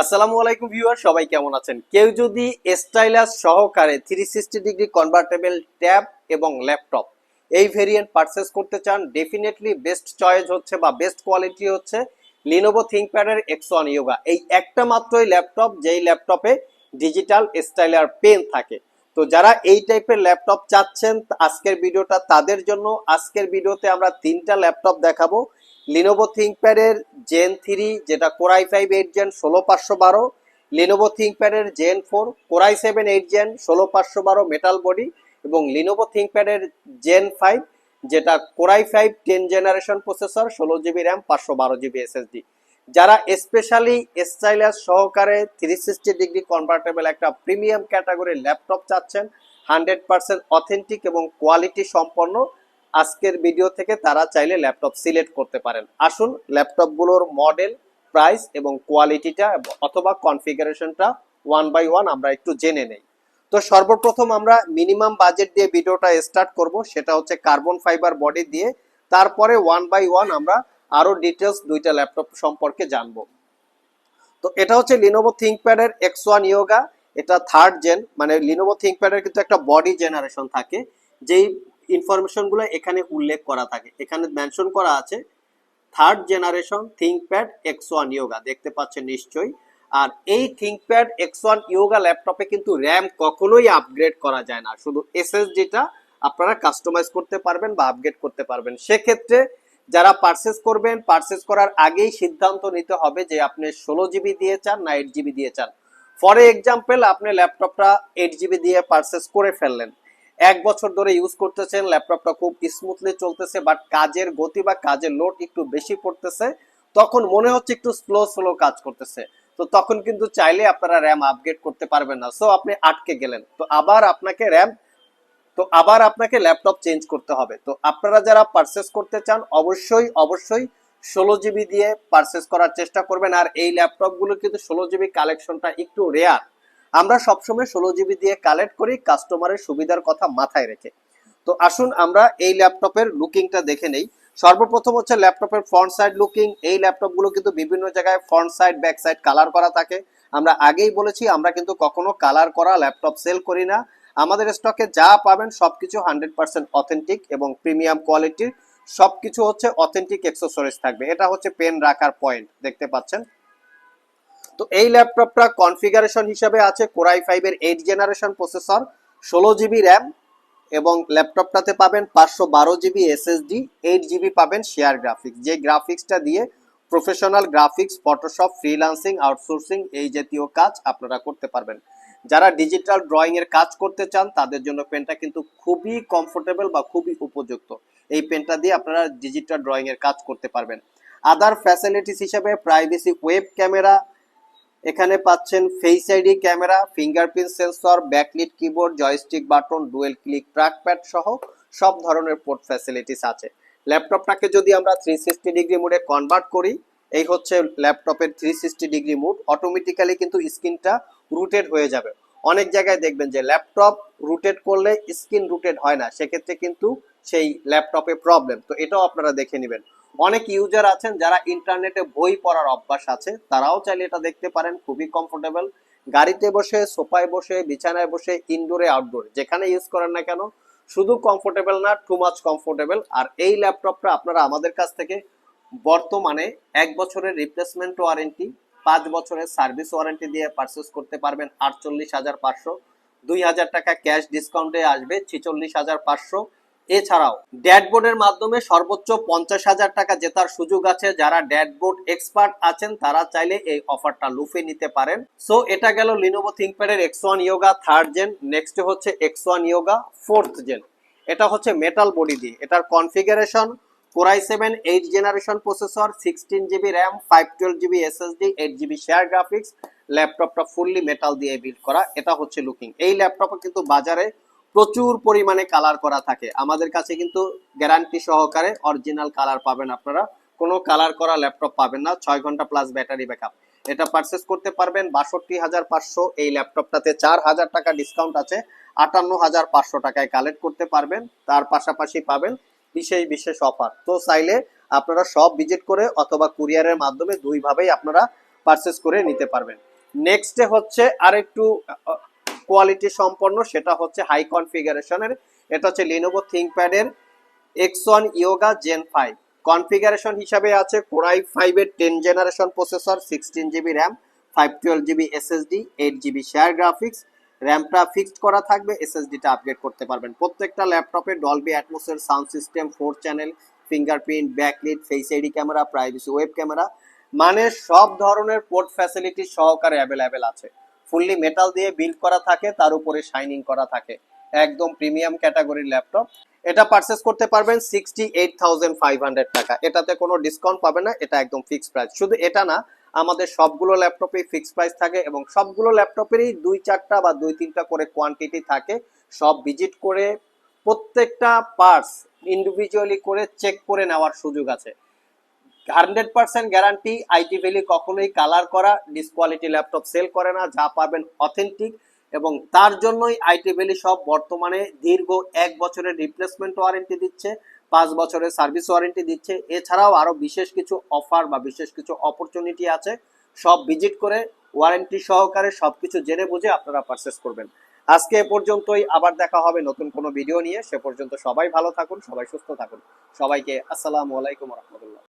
আসসালামু আলাইকুম ভিউয়ার সবাই কেমন আছেন? কেউ যদি স্টাইলাস সহকারে three sixty degree convertible tab এবং ল্যাপটপ এই ভেরিয়েন্ট পারচেস করতে চান ডেফিনেটলি বেস্ট চয়েস হচ্ছে বা বেস্ট কোয়ালিটি হচ্ছে লিনোভো থিঙ্কপ্যাডের এক্স ওয়ান ইয়োগা এই একটা মাত্রই ল্যাপটপ যেই ল্যাপটপে ডিজিটাল স্টাইলার পেন থাকে। তো যারা এই টাইপের ল্যাপটপ চাচ্ছেন, আজকের ভিডিওটা তাদের জন্য। আজকের ভিডিওতে আমরা তিনটা ল্যাপটপ দেখাবো। লিনোভো থিঙ্কপ্যাডের জেন থ্রি যেটা core i five eight gen ষোলো পাঁচশো বারো Lenovo থিঙ্কপ্যাডের gen four core i seven eight gen ষোলো পাঁচশো বারো মেটাল বডি এবং লিনোভো থিঙ্কপ্যাডের জেন ফাইভ যেটা core i five ten generation processor ষোলো জিবি র্যাম পাঁচশো বারো জিবি এসএসডি যারা স্পেশালি স্টাইলাস সহকারে থ্রি সিক্সটি ডিগ্রি কনভার্টেবল একটা প্রিমিয়াম ক্যাটাগরির ল্যাপটপ চাচ্ছেন হান্ড্রেড পার্সেন্ট অথেন্টিক এবং কোয়ালিটি সম্পন্ন আজকের ভিডিও থেকে তারা চাইলে ল্যাপটপ সিলেক্ট করতে পারেন। আসুন ল্যাপটপগুলোর মডেল প্রাইস এবং কোয়ালিটিটা অথবা কনফিগারেশনটা ওয়ান বাই ওয়ান আমরা একটু জেনে নেই। তো সর্বপ্রথম আমরা মিনিমাম বাজেট দিয়ে ভিডিওটা স্টার্ট করব, সেটা হচ্ছে কার্বন ফাইবার বডি দিয়ে। তারপরে ওয়ান বাই ওয়ান আমরা আরও ডিটেলস দুইটা ল্যাপটপ সম্পর্কে জানব। তো এটা হচ্ছে লিনোভো থিঙ্কপ্যাডের এক্স ওয়ান ইয়োগা এটা থার্ড জেন মানে লিনোভো থিঙ্কপ্যাডের কিন্তু একটা বডি জেনারেশন থাকে। যেই ইনফরমেশনগুলো এখানে উল্লেখ করা থাকে। এখানে মেনশন করা আছে third generation ThinkPad X one Yoga দেখতে পাচ্ছেন নিশ্চয়ই। আর এই থিঙ্কপ্যাড এক্স ওয়ান ইয়োগা ল্যাপটপে কিন্তু র্যাম কখনোই আপগ্রেড করা যায় না। শুধু এসএসডিটা আপনারা কাস্টমাইজ করতে পারবেন বা আপগ্রেড করতে পারবেন। সেক্ষেত্রে যারা পারচেস করবেন পারচেস করার আগেই সিদ্ধান্ত নিতে হবে যে আপনি ষোলো জিবি দিয়ে চান না এইট জিবি দিয়ে চান। ফর এক্সাম্পল আপনি ল্যাপটপটা এইট জিবি দিয়ে পারচেস করে ফেললেন। এক বছর ধরে ইউজ করতেছেন ল্যাপটপটা খুব স্মুথলি চলতেছে বাট কাজের গতি বা কাজের লোড একটু বেশি পড়তেছে। তখন মনে হচ্ছে একটু স্লো স্লো কাজ করতেছে। তো তখন কিন্তু চাইলে আপনারা র্যাম আপগ্রেড করতে পারবেন না। সো আপনি আটকে গেলেন। তো আবার আপনাকে র্যাম তো আবার আপনাকে ল্যাপটপ চেঞ্জ করতে হবে। তো আপনারা যারা পারচেস করতে চান, অবশ্যই অবশ্যই ষোলো জিবি দিয়ে পারচেস করার চেষ্টা করবেন। আর এই ল্যাপটপগুলো কিন্তু ষোলো জিবি কালেকশনটা একটু রেয়ার আমরা সবসময় ষোলো জিবি দিয়ে কালেক্ট করি কাস্টমারের সুবিধার কথা মাথায় রেখে। তো আসুন আমরা এই ল্যাপটপের লুকিংটা দেখে নেই। সর্বপ্রথম হচ্ছে ল্যাপটপের ফ্রন্ট সাইড লুকিং এই ল্যাপটপগুলো কিন্তু বিভিন্ন জায়গায় front side back side colour করা থাকে। আমরা আগেই বলেছি, আমরা কিন্তু কখনো কালার করা ল্যাপটপ সেল করি না। আমাদের স্টকে যা পাবেন সবকিছু হান্ড্রেড পার্সেন্ট অথেন্টিক এবং প্রিমিয়াম কোয়ালিটির সবকিছু হচ্ছে অথেন্টিক এক্সেসরিজ থাকবে। এটা হচ্ছে পেন রাখার পয়েন্ট দেখতে পাচ্ছেন? তো এই ল্যাপটপটা কনফিগারেশন হিসেবে আছে কোরাই ফাইভের এইট জেনারেশন প্রসেসর, ষোলো জিবি র্যাম এবং ল্যাপটপটাতে পাবেন পাঁচশো বারো জিবি এসএসডি, এইট জিবি পাবেন শেয়ার গ্রাফিক্স। যে গ্রাফিক্সটা দিয়ে professional graphics Photoshop freelancing outsourcing এই জাতীয় কাজ আপনারা করতে পারবেন। যারা ডিজিটাল ড্রয়িং এর কাজ করতে চান, তাদের জন্য পেনটা কিন্তু খুবই কমফোর্টেবল বা খুবই উপযুক্ত। এই পেনটা দিয়ে আপনারা ডিজিটাল ড্রয়িং এর কাজ করতে পারবেন। আদার ফ্যাসিলিটিস হিসেবে প্রাইভেসি ওয়েব ক্যামেরা এখানে পাচ্ছেন face ID camera fingerprint sensor backlit keyboard joystick button dual click trackpad সহ সব ধরনের পোর্ট ফ্যাসিলিটিস আছে। ল্যাপটপটাকে যদি আমরা থ্রি সিক্সটি ডিগ্রি মোডে কনভার্ট করি, এই হচ্ছে ল্যাপটপের three sixty degree mode automatically কিন্তু স্ক্রিনটা রুটেড হয়ে যাবে। অনেক জায়গায় দেখবেন যে ল্যাপটপ রুটেড করলে স্ক্রিন রুটেড হয় না, সেক্ষেত্রে কিন্তু সেই ল্যাপটপে প্রবলেম তো এটাও আপনারা দেখে নেবেন। অনেক ইউজার আছেন যারা ইন্টারনেটে বই পড়ার অভ্যাস আছে, তারাও চাইলে এটা দেখতে পারেন, খুবই কমফোর্টেবল গাড়িতে বসে, সোফায় বসে, বিছানায় বসে ইনডোরে আউটডোর যেখানে ইউজ করেন না কেন, শুধু কমফোর্টেবল না টু মাচ কমফোর্টেবল আর এই ল্যাপটপটা আপনারা আমাদের কাছ থেকে বর্তমানে এক বছরের রিপ্লেসমেন্ট ওয়ারেন্টি পাঁচ বছরের সার্ভিস ওয়ারেন্টি দিয়ে পারচেস করতে পারবেন। আটচল্লিশ হাজার পাঁচশো। দুই হাজার টাকা ক্যাশ ডিসকাউন্টে আসবে, ছিচল্লিশ হাজার পাঁচশো। এছাড়াও, ড্যাডবোর্ডের মাধ্যমে সর্বোচ্চ পঞ্চাশ হাজার টাকা জেতার সুযোগ আছে। যারা ড্যাডবোর্ড এক্সপার্ট আছেন, তারা চাইলে এই অফারটা লুফে নিতে পারেন। সো, এটা গেল Lenovo থিঙ্কপ্যাডের X one Yoga third gen next হচ্ছে X one Yoga fourth gen এটা হচ্ছে মেটাল বডি দিয়ে। এটার configuration Core i seven eight generation processor sixteen GB RAM five twelve GB SSD eight GB share graphics ল্যাপটপটা fully metal দিয়ে build করা। এটা হচ্ছে লুকিং এই ল্যাপটপে কিন্তু বাজারে প্রচুর পরিমাণে কালার করা থাকে। আমাদের কাছে কিন্তু গ্যারান্টি সহকারে অরিজিনাল কালার পাবেন আপনারা। কোনো কালার করা ল্যাপটপ পাবেন না। ছয় ঘণ্টা প্লাস ব্যাটারি ব্যাকআপ এটা পারচেস করতে পারবেন বাষট্টি হাজার পাঁচশো। এই ল্যাপটপটাতে চার হাজার টাকা ডিসকাউন্ট আছে। আটান্ন হাজার পাঁচশো টাকায় কালেক্ট করতে পারবেন। তার পাশাপাশি পাবেন বিশেষ বিশেষ অফার তো চাইলে আপনারা সব ভিজিট করে অথবা কুরিয়ারের মাধ্যমে দুইভাবেই আপনারা পারচেস করে নিতে পারবেন। নেক্সটে হচ্ছে আরেকটু কোয়ালিটি সম্পন্ন, সেটা হচ্ছে হাই কনফিগারেশনের এটা হচ্ছে Lenovo X one Yoga gen five configuration হিসাবে আছে কোরাই ফাইভের ten generation processor sixteen GB RAM five twelve GB SSD eight GB share graphics র্যামটা fixed করা থাকবে এসএসডিটা আপগ্রেড করতে পারবেন। প্রত্যেকটা ল্যাপটপে Dolby অ্যাটমোসের sound system four channel fingerprint backlit face ID camera privacy web camera মানে সব ধরনের পোর্ট ফ্যাসিলিটি সহকারে অ্যাভেলেবেল আছে। ফুললি মেটাল দিয়ে বিল্ড করা থাকে, তার উপরে শাইনিং করা থাকে। একদম প্রিমিয়াম ক্যাটাগরির ল্যাপটপ এটা পারচেস করতে পারবেন sixty eight thousand five hundred টাকা। এটাতে কোনো ডিসকাউন্ট পাবে না, এটা একদম ফিক্সড প্রাইস শুধু এটা না, আমাদের সবগুলো ল্যাপটপে ফিক্সড প্রাইস থাকে এবং সবগুলো ল্যাপটপেরই দুই চারটা বা দুই তিনটা করে কোয়ান্টিটি থাকে। সব ভিজিট করে প্রত্যেকটা পার্টস ইন্ডিভিজুয়ালি করে চেক করে নেওয়ার সুযোগ আছে। Hundred percent guarantee IT valley কখনোই কালার করা, ডিসকোয়ালিটি ল্যাপটপ সেল করে না, যা পাবেন অথেন্টিক। এবং তার জন্যই আইটি ভ্যালি সব বর্তমানে দীর্ঘ এক বছরের রিপ্লেসমেন্ট ওয়ারেন্টি দিচ্ছে, পাঁচ বছরের সার্ভিস ওয়ারেন্টি দিচ্ছে। এছাড়াও আরও বিশেষ কিছু অফার বা বিশেষ কিছু অপরচুনিটি আছে। সব ভিজিট করে ওয়ারেন্টি সহকারে সবকিছু জেনে বুঝে আপনারা পারচেস করবেন। আজকে এ পর্যন্তই, আবার দেখা হবে নতুন কোনো ভিডিও নিয়ে। সে পর্যন্ত সবাই ভালো থাকুন, সবাই সুস্থ থাকুন। সবাইকে আসসালামু আলাইকুম রহমতুল্লাহ।